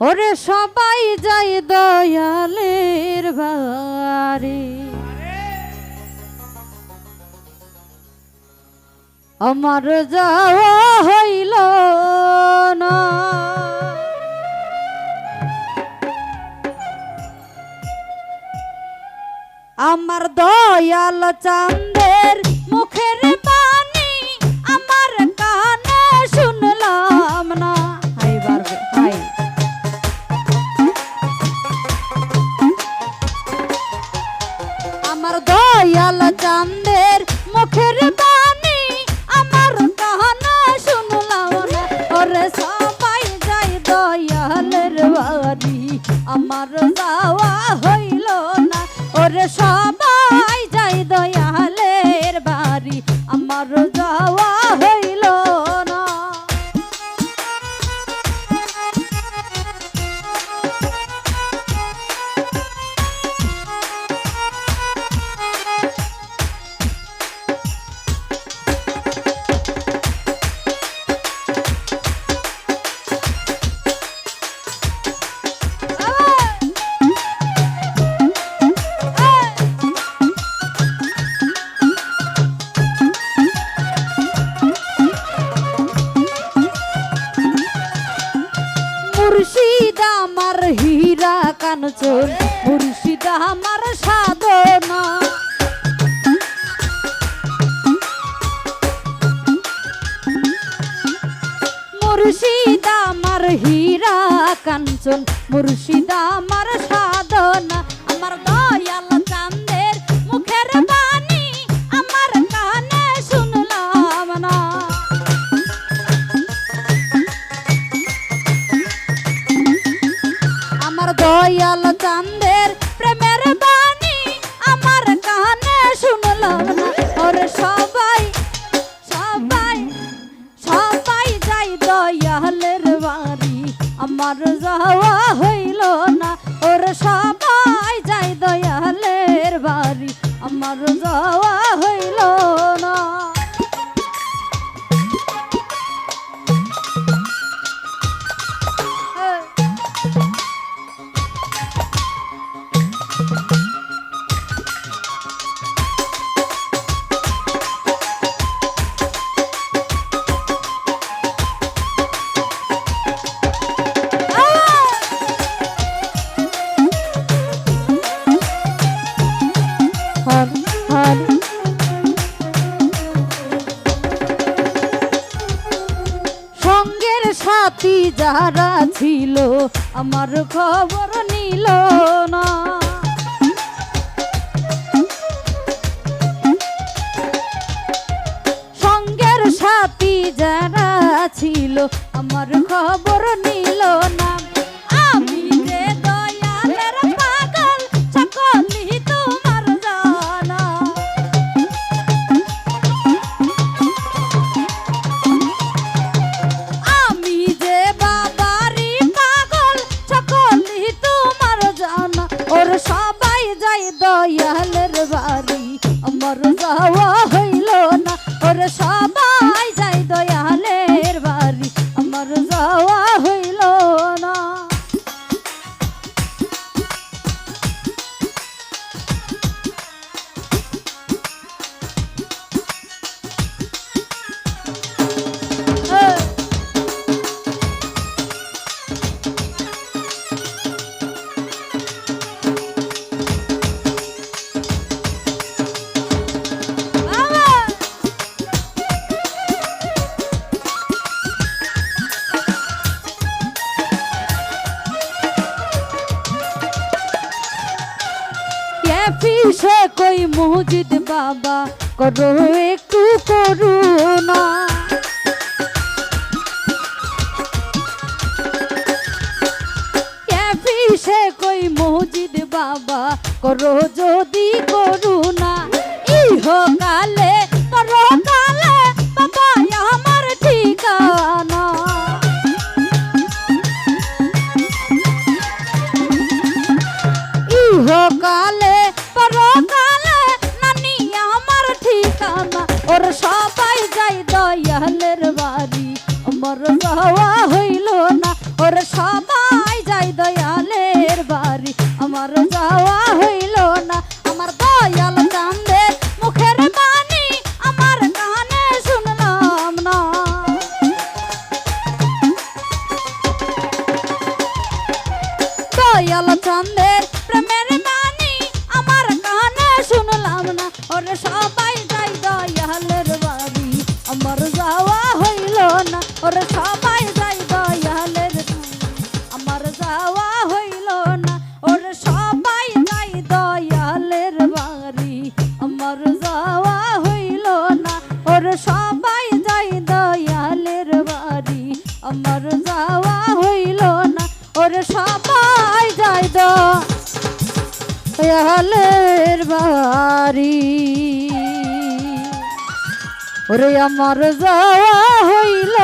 ওরে সবাই যাই দয়ালের বাড়ি। আমার যাওয়া হইল না। আমার দয়াল চাঁদের দয়ালের বাড়ি। আমার যাওয়া হইল না। ওরে সবাই আমার হীরা কাঞ্চন মুর্শিদ আমার সাধনা মুর্শিদ আমার হীরা কাঞ্চন মুর্শিদ আমার সাধনা হইল না ওর সবাই যারা ছিল আমার খবর নিল না। সঙ্গের সাথী যারা ছিল আমার খবর বাড়ি আমার যাওয়া হইল না। ওর সবাই মসজিদ বাবা করো একটু করুণা। সে কই মসজিদ বাবা করো যদি করুণা। ইহ কালে আমার যাওয়া হইল না ওরে সবাই যাই দলের বাড়ি। ওরে আমার যাওয়া হইল